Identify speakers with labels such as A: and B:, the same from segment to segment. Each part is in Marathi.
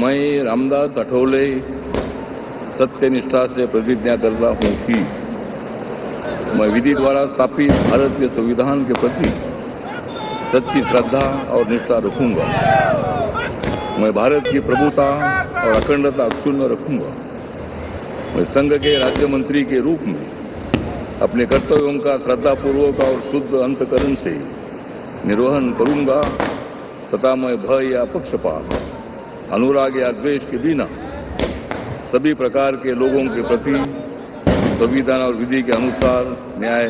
A: मैं रामदास अठौले सत्यनिष्ठा से प्रतिज्ञा करता हूँ कि मैं विधि द्वारा स्थापित भारत के संविधान के प्रति सच्ची श्रद्धा और निष्ठा रखूँगा। मैं भारत की प्रभुता और अखंडता अक्षुण्ण रखूँगा। मैं संघ के राज्य मंत्री के रूप में अपने कर्तव्यों का श्रद्धापूर्वक और शुद्ध अंतकरण से निर्वहन करूँगा। तथा मैं भय या पक्षपात अनुराग या द्वेष के बिना सभी प्रकार के लोगों के प्रति संविधान और विधि के अनुसार न्याय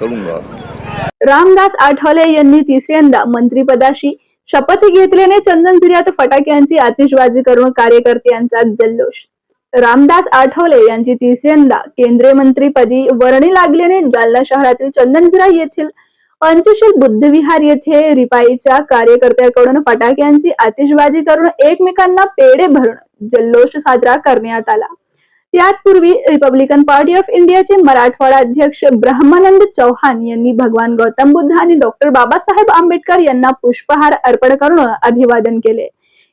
A: करूंगा।
B: रामदास आठवले यांनी तिसऱ्यांदा मंत्रिपदाशी शपथ घेतल्याने चंदन चंदनझिऱ्यात फटाक्यांची आतिषबाजी करून कार्यकर्त्यांचा जल्लोष. रामदास आठवले यांची तिसऱ्यांदा केंद्रीय मंत्रीपदी वर्णी लागल्याने जालना शहरातील चंदनझिरा येथील पंचशील बुद्धविहार येथे रिपाईच्या कार्यकर्त्याकडून फटाक्यांची आतिषबाजी करून एकमेकांना पेढे भरून जल्लोष साजरा करण्यात आला. त्यापूर्वी रिपब्लिकन पार्टी ऑफ इंडियाचे मराठवाडा अध्यक्ष ब्रह्मानंद चौहान यांनी भगवान गौतम बुद्ध आणि डॉक्टर बाबासाहेब आंबेडकर यांना पुष्पहार अर्पण करून अभिवादन केले.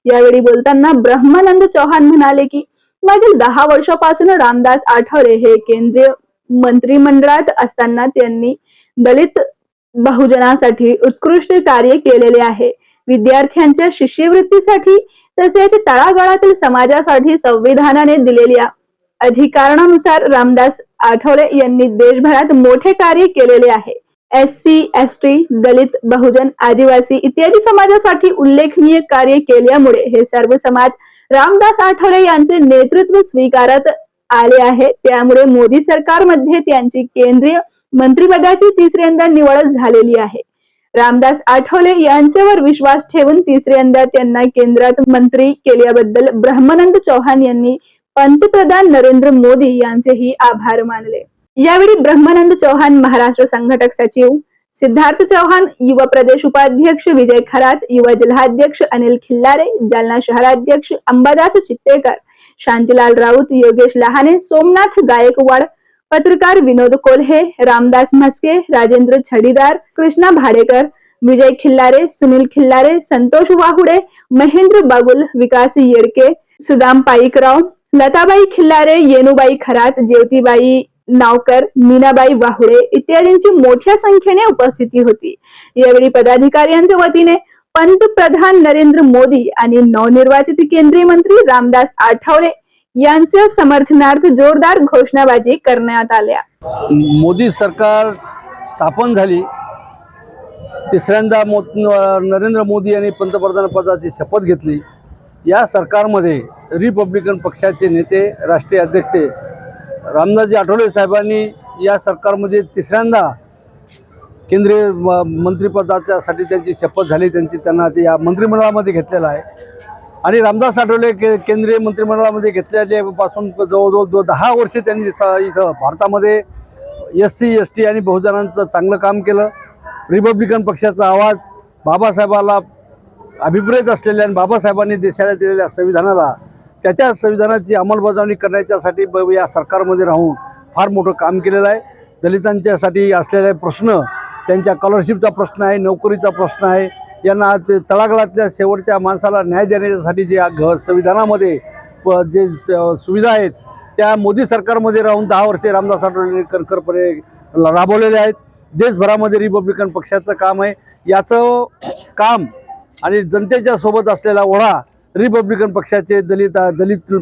B: यावेळी बोलताना ब्रह्मानंद चौहान म्हणाले की मागील दहा वर्षापासून रामदास आठवले हे केंद्रीय मंत्रिमंडळात असताना त्यांनी दलित बहुजनासाठी उत्कृष्ट कार्य केलेले आहे. विद्यार्थ्यांच्या शिष्यवृत्तीसाठी तसेच तळागाळातील समाजासाठी संविधानाने दिलेल्या अधिकारणानुसार रामदास आठवले यांनी देशभरात मोठे कार्य केलेले आहे. एस सी एस टी दलित बहुजन आदिवासी इत्यादी समाजासाठी उल्लेखनीय कार्य केल्यामुळे हे सर्व समाज रामदास आठवले यांचे नेतृत्व स्वीकारत आले आहे. त्यामुळे मोदी सरकारमध्ये त्यांची केंद्रीय मंत्रिपदाची तिसऱ्यांदा निवड झालेली आहे. रामदास आठवले यांच्यावर विश्वास ठेवून तिसऱ्यांदा त्यांना केंद्रात मंत्री केल्याबद्दल ब्रह्मानंद चौहान यांनी पंतप्रधान नरेंद्र मोदी यांचेही आभार मानले. यावेळी ब्रह्मानंद चौहान महाराष्ट्र संघटक सचिव सिद्धार्थ चौहान युवा प्रदेश उपाध्यक्ष विजय खरात युवा जिल्हाध्यक्ष अनिल खिल्लारे जालना शहराध्यक्ष अंबादास चित्तेकर शांतीलाल राऊत योगेश लहाने सोमनाथ गायकवाड पत्रकार विनोद कोल्हे रामदास म्हस्के राजेंद्र छडीदार कृष्णा भाडेकर विजय खिल्लारे सुनील खिल्लारे संतोष वाहुडे महेंद्र बागुल विकास येडके सुदाम पाईकराव लताबाई खिल्लारे येनुबाई खरात ज्योतिबाई नावकर मीनाबाई वाहुडे इत्यादींची मोठ्या संख्येने उपस्थिती होती. यावेळी पदाधिकाऱ्यांच्या वतीने पंतप्रधान नरेंद्र मोदी आणि नवनिर्वाचित केंद्रीय मंत्री रामदास आठवले यांच्या समर्थनार्थ जोरदार घोषणाबाजी करण्यात आल्या.
C: मोदी सरकार स्थापन झाली. तिसऱ्यांदा मो नरेंद्र मोदी यांनी पंतप्रधान पदाची शपथ घेतली. या सरकारमध्ये रिपब्लिकन पक्षाचे नेते राष्ट्रीय अध्यक्ष रामदासजी आठवले साहेबांनी या सरकारमध्ये तिसऱ्यांदा केंद्रीय म- मंत्रिपदाच्यासाठी त्यांची शपथ झाली. त्यांची त्यांना ते या मंत्रिमंडळामध्ये घेतलेलं आहे. आणि रामदास आठवले के केंद्रीय मंत्रिमंडळामध्ये घेतल्यापासून जवळजवळ दो दहा वर्षे त्यांनी इथं भारतामध्ये एस सी एस टी आणि बहुजनांचं चांगलं काम केलं. रिपब्लिकन पक्षाचा आवाज बाबासाहेबाला अभिप्रेत असलेल्या आणि बाबासाहेबांनी देशाला दिलेल्या संविधानाला त्याच्या संविधानाची अंमलबजावणी करण्याच्यासाठी ब या सरकारमध्ये राहून फार मोठं काम केलेलं आहे. दलितांच्यासाठी असलेले प्रश्न त्यांच्या स्कॉलरशिपचा प्रश्न आहे नोकरीचा प्रश्न आहे यांना ते शेवटच्या माणसाला न्याय देण्यासाठी जे घर संविधानामध्ये प जे स- सुविधा आहेत त्या मोदी सरकारमध्ये राहून दहा वर्षे रामदास आठवले करकरपणे राबवलेले आहेत. देशभरामध्ये रिपब्लिकन पक्षाचं काम आहे. याचं काम आणि जनतेच्या सोबत असलेला ओढा रिपब्लिकन पक्षाचे दलित दलित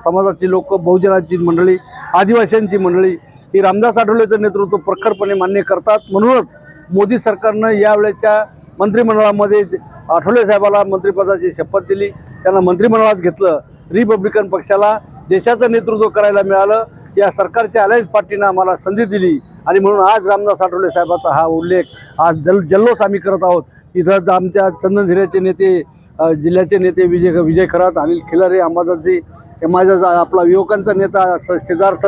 C: समाजाची लोक बहुजनाची मंडळी आदिवासींची मंडळी ही रामदास आठवलेचं नेतृत्व प्रखरपणे मान्य करतात. म्हणूनच मोदी सरकारनं यावेळेच्या मंत्रिमंडळामध्ये आठवले साहेबाला मंत्रिपदाची शपथ दिली. त्यांना मंत्रिमंडळात घेतलं. रिपब्लिकन पक्षाला देशाचं नेतृत्व करायला मिळालं. या सरकारच्या अलायन्स पार्टीनं आम्हाला संधी दिली. आणि म्हणून आज रामदास आठवले साहेबाचा हा उल्लेख आज जल जल्लोष आम्ही करत आहोत. इथं आमच्या चंदन झिऱ्याचे नेते जिल्ह्याचे नेते विजय विजय खरात अनिल खिलारे अंबादासजी माझा जा- आपला युवकांचा नेता स- सिद्धार्थ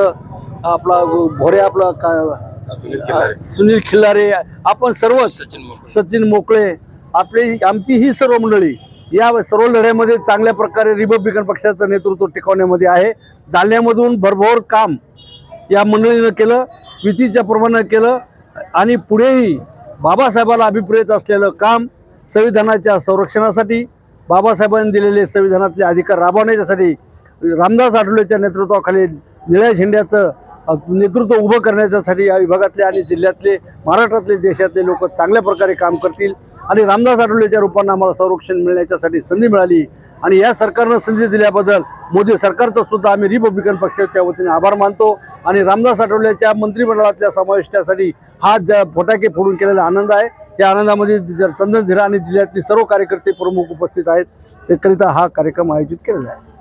C: आपला भोरे आपला का सुनील खिल्लारे. आपण सर्वच सचिन मोकळे. आपली आमची ही सर्व मंडळी या सर्व लढ्यामध्ये चांगल्या प्रकारे रिपब्लिकन पक्षाचं नेतृत्व टिकवण्यामध्ये आहे. जालन्यामधून भरभर काम या मंडळीनं केलं विधीच्या प्रमाणे केलं आणि पुढेही बाबासाहेबाला अभिप्रेत असलेलं काम संविधानाच्या संरक्षणासाठी बाबासाहेबांनी दिलेले संविधानातले अधिकार राबवण्याच्यासाठी रामदास आठवलेच्या नेतृत्वाखाली निळ्या झेंड्याचं नेतृत्व उभं करण्याच्यासाठी या विभागातले आणि जिल्ह्यातले महाराष्ट्रातले देशातले लोक चांगल्या प्रकारे काम करतील. आणि रामदास आठवलेच्या रूपानं आम्हाला संरक्षण मिळण्याच्यासाठी संधी मिळाली. आणि या सरकारनं संधी दिल्याबद्दल मोदी सरकारचं सुद्धा आम्ही रिपब्लिकन पक्षाच्या वतीने आभार मानतो. आणि रामदास आठवलेच्या मंत्रिमंडळातल्या समाविष्टासाठी हा ज फटाके फोडून केलेला आनंद आहे. या आनंदामध्ये चंदन झिरा आणि जिल्ह्यातले सर्व कार्यकर्ते प्रमुख उपस्थित आहेत. त्याकरिता हा कार्यक्रम आयोजित केलेला आहे.